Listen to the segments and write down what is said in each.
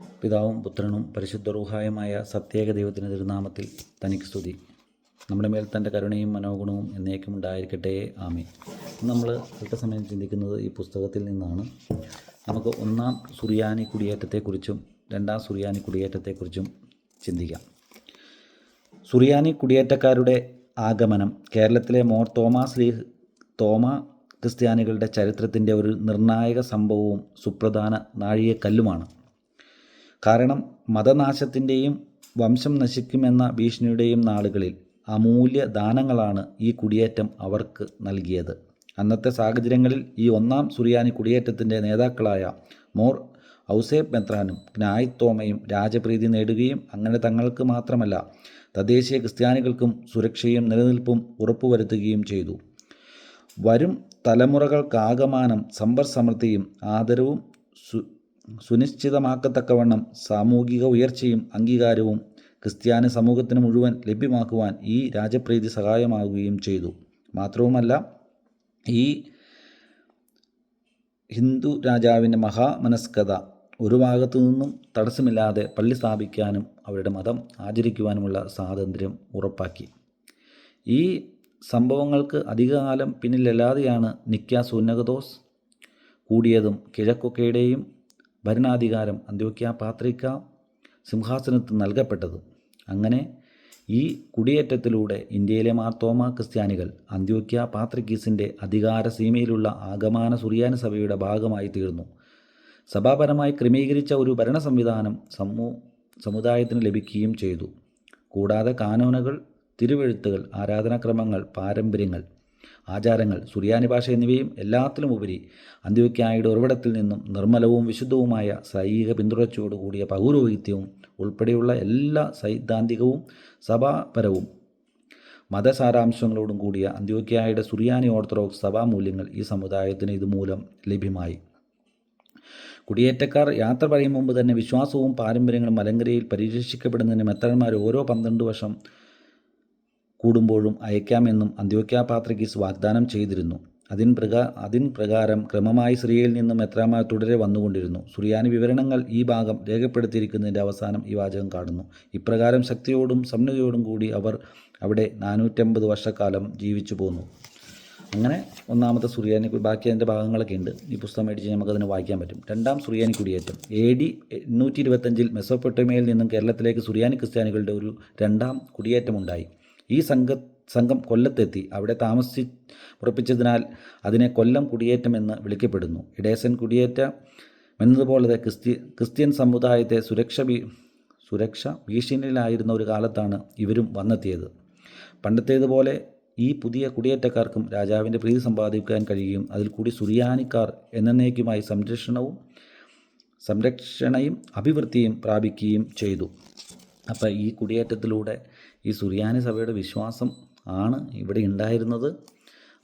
പിതാവും പുത്രനും പരിശുദ്ധ റൂഹായമായ സത്യേക ദൈവത്തിന്റെ തിരുനാമത്തിൽ തനിക്ക് സ്തുതി. നമ്മുടെ മേൽ തന്റെ കരുണയും മനോഗുണവും എന്നേക്കും ഉണ്ടായിരിക്കട്ടെ. ആമേ നമ്മൾ അല്പസമയം ചിന്തിക്കുന്നത് ഈ പുസ്തകത്തിൽ നിന്നാണ്. നമുക്ക് ഒന്നാം സുറിയാനി കുടിയേറ്റത്തെക്കുറിച്ചും രണ്ടാം സുറിയാനി കുടിയേറ്റത്തെക്കുറിച്ചും ചിന്തിക്കാം. സുറിയാനി കുടിയേറ്റക്കാരുടെ ആഗമനം കേരളത്തിലെ മോർ തോമാ ശ്രീ തോമ ക്രിസ്ത്യാനികളുടെ ചരിത്രത്തിന്റെ ഒരു നിർണായക സംഭവവും സുപ്രധാന നാഴികക്കല്ലുമാണ്. കാരണം മതനാശത്തിന്റെയും വംശം നശിക്കുമെന്ന ഭീഷണിയുടെയും നാളുകളിൽ അമൂല്യ ദാനങ്ങളാണ് ഈ കുടിയേറ്റം അവർക്ക് നൽകിയത്. അന്നത്തെ സാഹചര്യങ്ങളിൽ ഈ ഒന്നാം സുറിയാനി കുടിയേറ്റത്തിന്റെ നേതാക്കളായ മോർ ഔസേബ് മെത്രാനും ജ്ഞായ് തോമയും രാജപ്രീതി നേടുകയും അങ്ങനെ തങ്ങൾക്ക് മാത്രമല്ല തദ്ദേശീയ ക്രിസ്ത്യാനികൾക്കും സുരക്ഷയും നിലനിൽപ്പും ഉറപ്പുവരുത്തുകയും ചെയ്തു. വരും തലമുറകൾക്കാകമാനം സമ്പർ സമൃദ്ധിയും ആദരവും സുനിശ്ചിതമാക്കത്തക്കവണ്ണം സാമൂഹിക ഉയർച്ചയും അംഗീകാരവും ക്രിസ്ത്യാനി സമൂഹത്തിന് മുഴുവൻ ലഭ്യമാക്കുവാൻ ഈ രാജപ്രീതി സഹായമാകുകയും ചെയ്തു. മാത്രവുമല്ല ഈ ഹിന്ദു രാജാവിന്റെ മഹാമനസ്കത ഒരു ഭാഗത്തു നിന്നും തടസ്സമില്ലാതെ പള്ളി സ്ഥാപിക്കാനും അവരുടെ മതം ആചരിക്കുവാനുമുള്ള സ്വാതന്ത്ര്യം ഉറപ്പാക്കി. ഈ സംഭവങ്ങൾക്ക് അധികകാലം പിന്നിലല്ലാതെയാണ് നിക്ക സുന്നകദോസ് കൂടിയതും കിഴക്കൊക്കെയുടെയും ഭരണാധികാരം അന്ത്യോക്യ പാത്രിക സിംഹാസനത്ത് നൽകപ്പെട്ടത്. അങ്ങനെ ഈ കുടിയേറ്റത്തിലൂടെ ഇന്ത്യയിലെ മാർത്തോമ ക്രിസ്ത്യാനികൾ അന്ത്യോക്യ പാത്രിക്കീസിന്റെ അധികാര സീമയിലുള്ള ആഗമാന സുറിയാനി സഭയുടെ ഭാഗമായി തീർന്നു. സഭാപരമായി ക്രമീകരിച്ച ഒരു ഭരണ സംവിധാനം സമൂ സമുദായത്തിന് ലഭിക്കുകയും ചെയ്തു. കൂടാതെ കാനോനകൾ തിരുവെഴുത്തുകൾ ആരാധനാക്രമങ്ങൾ പാരമ്പര്യങ്ങൾ ആചാരങ്ങൾ സുറിയാനി ഭാഷ എന്നിവയും എല്ലാത്തിലും ഉപരി അന്ത്യോക്യായുടെ ഉറവിടത്തിൽ നിന്നും നിർമ്മലവും വിശുദ്ധവുമായ സൈഹിക പിന്തുടർച്ചയോടുകൂടിയ പൗരോഹിത്യവും ഉൾപ്പെടെയുള്ള എല്ലാ സൈദ്ധാന്തികവും സഭാപരവും മതസാരാംശങ്ങളോടും കൂടിയ അന്ത്യോക്യായുടെ സുറിയാനി ഓർത്തഡോക്സ് സഭാമൂല്യങ്ങൾ ഈ സമുദായത്തിന് ഇതുമൂലം ലഭ്യമായി. കുടിയേറ്റക്കാർ യാത്ര പറയും മുമ്പ് തന്നെ വിശ്വാസവും പാരമ്പര്യങ്ങളും മലങ്കരയിൽ പരിരക്ഷിക്കപ്പെടുന്നതിന് മെത്രന്മാർ ഓരോ പന്ത്രണ്ട് വർഷം കൂടുമ്പോഴും അയക്കാമെന്നും അന്ത്യോക്യ പാത്രികിസ് വാഗ്ദാനം ചെയ്തിരുന്നു. അതിൻ പ്രകാ അതിൻ പ്രകാരം ക്രമമായി സിറിയയിൽ നിന്നും എത്രാമാർ തുടരെ വന്നുകൊണ്ടിരുന്നു. സുറിയാനി വിവരണങ്ങൾ ഈ ഭാഗം രേഖപ്പെടുത്തിയിരിക്കുന്നതിന്റെ അവസാനം ഈ വാചകം കാണുന്നു. ഇപ്രകാരം ശക്തിയോടും സംനതയോടും കൂടി അവർ അവിടെ നാനൂറ്റമ്പത് വർഷക്കാലം ജീവിച്ചു പോന്നു. അങ്ങനെ ഒന്നാമത്തെ സുറിയാനി ബാക്കി അതിന്റെ ഭാഗങ്ങളൊക്കെ ഉണ്ട്. ഈ പുസ്തകം മേടിച്ച് നമുക്കതിനെ വായിക്കാൻ പറ്റും. രണ്ടാം സുറിയാനി കുടിയേറ്റം. എ ഡി എണ്ണൂറ്റി ഇരുപത്തഞ്ചിൽ മെസ്സോപ്പൊട്ടേമയിൽ നിന്നും കേരളത്തിലേക്ക് സുറിയാനി ക്രിസ്ത്യാനികളുടെ ഒരു രണ്ടാം കുടിയേറ്റമുണ്ടായി. ഈ സംഘ സംഘം കൊല്ലത്തെത്തി. അവിടെ താമസി ഉറപ്പിച്ചതിനാൽ അതിനെ കൊല്ലം കുടിയേറ്റം എന്ന് വിളിക്കപ്പെടുന്നു. ഇടേസൻ കുടിയേറ്റം എന്നതുപോലെ ക്രിസ്ത്യ ക്രിസ്ത്യൻ സമുദായത്തെ സുരക്ഷ സുരക്ഷ ഭീഷണിയിലായിരുന്ന ഒരു കാലത്താണ് ഇവരും വന്നെത്തിയത്. പണ്ടത്തേതുപോലെ ഈ പുതിയ കുടിയേറ്റക്കാർക്കും രാജാവിന്റെ പ്രീതി സമ്പാദിക്കാൻ കഴിയുകയും അതിൽ കൂടി സുറിയാനിക്കാർ എന്നേക്കുമായി സംരക്ഷണവും സംരക്ഷണയും അഭിവൃദ്ധിയും പ്രാപിക്കുകയും ചെയ്തു. അപ്പോൾ ഈ കുടിയേറ്റത്തിലൂടെ ഈ സുറിയാനി സഭയുടെ വിശ്വാസം ആണ് ഇവിടെ ഉണ്ടായിരുന്നത്.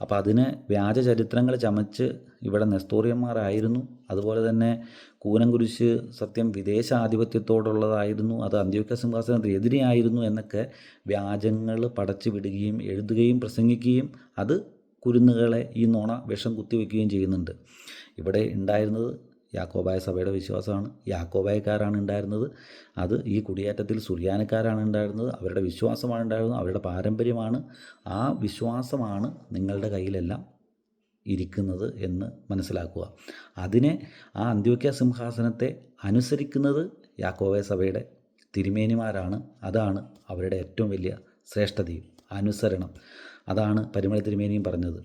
അപ്പോൾ അതിന് വ്യാജ ചരിത്രങ്ങൾ ചമച്ച് ഇവിടെ നെസ്തോറിയന്മാരായിരുന്നു. അതുപോലെ തന്നെ കൂനംകുരിശ് സത്യം വിദേശ ആധിപത്യത്തോടുള്ളതായിരുന്നു അത് അന്ത്യോക്യ സിംഹാസനത്തിന് എതിരെയായിരുന്നു എന്നൊക്കെ വ്യാജങ്ങൾ പടച്ചു വിടുകയും എഴുതുകയും പ്രസംഗിക്കുകയും അത് കുരുന്നുകളെ ഈ നോണ വിഷം കുത്തിവെക്കുകയും ചെയ്യുന്നുണ്ട്. ഇവിടെ ഉണ്ടായിരുന്നത് യാക്കോബായ സഭയുടെ വിശ്വാസമാണ്. യാക്കോബായക്കാരാണ് ഉണ്ടായിരുന്നത്. അത് ഈ കുടിയേറ്റത്തിൽ സുറിയാനക്കാരാണ് ഉണ്ടായിരുന്നത്. അവരുടെ വിശ്വാസമാണ് ഉണ്ടായിരുന്നത്. അവരുടെ പാരമ്പര്യമാണ്. ആ വിശ്വാസമാണ് നിങ്ങളുടെ കയ്യിലെല്ലാം ഇരിക്കുന്നത് എന്ന് മനസ്സിലാക്കുക. അതിനെ ആ അന്ത്യോക്യ സിംഹാസനത്തെ അനുസരിക്കുന്നത് യാക്കോബായ സഭയുടെ തിരുമേനിമാരാണ്. അതാണ് അവരുടെ ഏറ്റവും വലിയ ശ്രേഷ്ഠതയും അനുസരണം. അതാണ് പരിമള തിരുമേനിയും പറഞ്ഞത്.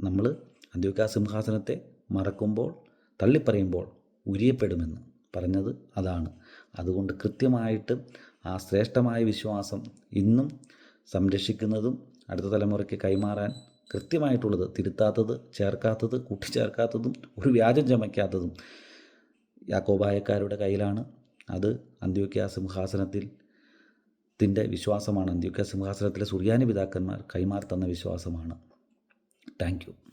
നമ്മൾ അന്ത്യോക്യ സിംഹാസനത്തെ മറക്കുമ്പോൾ തള്ളിപ്പറയുമ്പോൾ ഉരിയപ്പെടുമെന്ന് പറഞ്ഞത് അതാണ്. അതുകൊണ്ട് കൃത്യമായിട്ട് ആ ശ്രേഷ്ഠമായ വിശ്വാസം ഇന്നും സംരക്ഷിക്കുന്നതും അടുത്ത തലമുറയ്ക്ക് കൈമാറാൻ കൃത്യമായിട്ടുള്ളത് തിരുത്താത്തത് ചേർക്കാത്തത് കൂട്ടിച്ചേർക്കാത്തതും ഒരു വ്യാജം ചമയ്ക്കാത്തതും യാക്കോബായക്കാരുടെ കയ്യിലാണ്. അത് അന്ത്യോക്യ സിംഹാസനത്തിൽ ത്തിന്റെ വിശ്വാസമാണ്. അന്ത്യോക്യ സിംഹാസനത്തിലെ സുറിയാനി പിതാക്കന്മാർ കൈമാറി തന്ന വിശ്വാസമാണ്. താങ്ക്